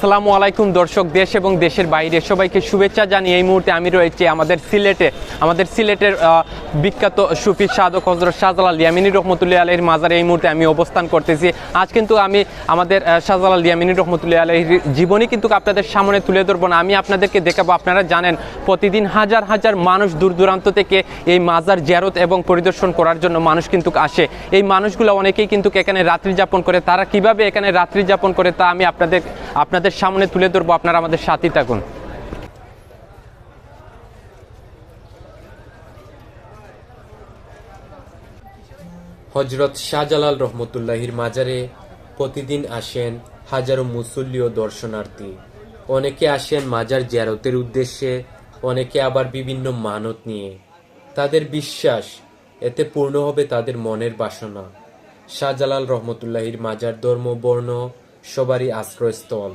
আসসালামু আলাইকুম, দর্শক দেশ এবং দেশের বাইরে সবাইকে শুভেচ্ছা জানিয়ে এই মুহূর্তে আমি রয়েছি আমাদের সিলেটে। আমাদের সিলেটের বিখ্যাত সুফি সাধক হজরত শাহজালাল ইয়ামিনী রহমতুল্লাহ আলহির মাজারে এই মুহূর্তে আমি অবস্থান করতেছি। আজ কিন্তু আমি আমাদের শাহজালাল ইয়ামিনী রহমতুল্লাহ আলহির জীবনী কিন্তু আপনাদের সামনে তুলে ধরবো না। আমি আপনাদেরকে দেখাবো, আপনারা জানেন, প্রতিদিন হাজার হাজার মানুষ দূর দূরান্ত থেকে এই মাজার জিয়ারত এবং পরিদর্শন করার জন্য মানুষ কিন্তু আসে। এই মানুষগুলো অনেকেই কিন্তু এখানে রাত্রি যাপন করে। তারা কীভাবে এখানে রাত্রি যাপন করে তা আমি আপনাদের আপনাদের সামনে তুলে ধরবো, আপনারা আমাদের সাথেই থাকুন। হজরত শাহজালাল রহমতুল্লাহির মাজারে প্রতিদিন আসেন হাজারো মুসল্লি ও দর্শনার্থী। অনেকে আসেন মাজার জিয়ারতের উদ্দেশ্যে, অনেকে আবার বিভিন্ন মানত নিয়ে। তাদের বিশ্বাস, এতে পূর্ণ হবে তাদের মনের বাসনা। শাহজালাল রহমতুল্লাহির মাজার ধর্ম, বর্ণ সবারই আশ্রয়স্থল।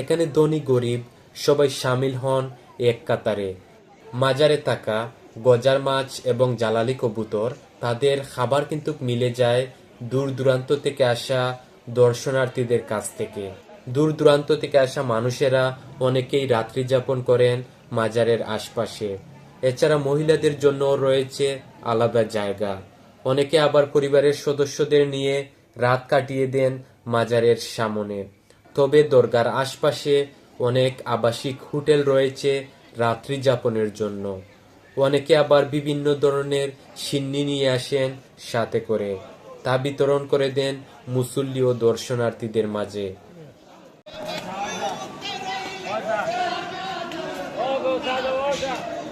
এখানে ধনী গরিব সবাই সামিল হন এক কাতারে। মাজারে থাকা, গজার মাছ এবং জালালি কবুতর, তাদের খাবার কিন্তু মিলে যায় দূর দূরান্ত থেকে আসা দর্শনার্থীদের কাছ থেকে। দূর দূরান্ত থেকে আসা মানুষেরা অনেকেই রাত্রি যাপন করেন মাজারের আশপাশে। এছাড়া মহিলাদের জন্য রয়েছে আলাদা জায়গা। অনেকে আবার পরিবারের সদস্যদের নিয়ে রাত কাটিয়ে দেন মাজারের সামনে। তবে দরগার আশপাশে অনেক আবাসিক হোটেল রয়েছে রাত্রি যাপনের জন্য। অনেকে আবার বিভিন্ন ধরনের সিন্নি নিয়ে আসেন সাথে করে। তা বিতরণ করে দেন মুসল্লি ও দর্শনার্থীদের মাঝে। Oh, go, Tyler, go.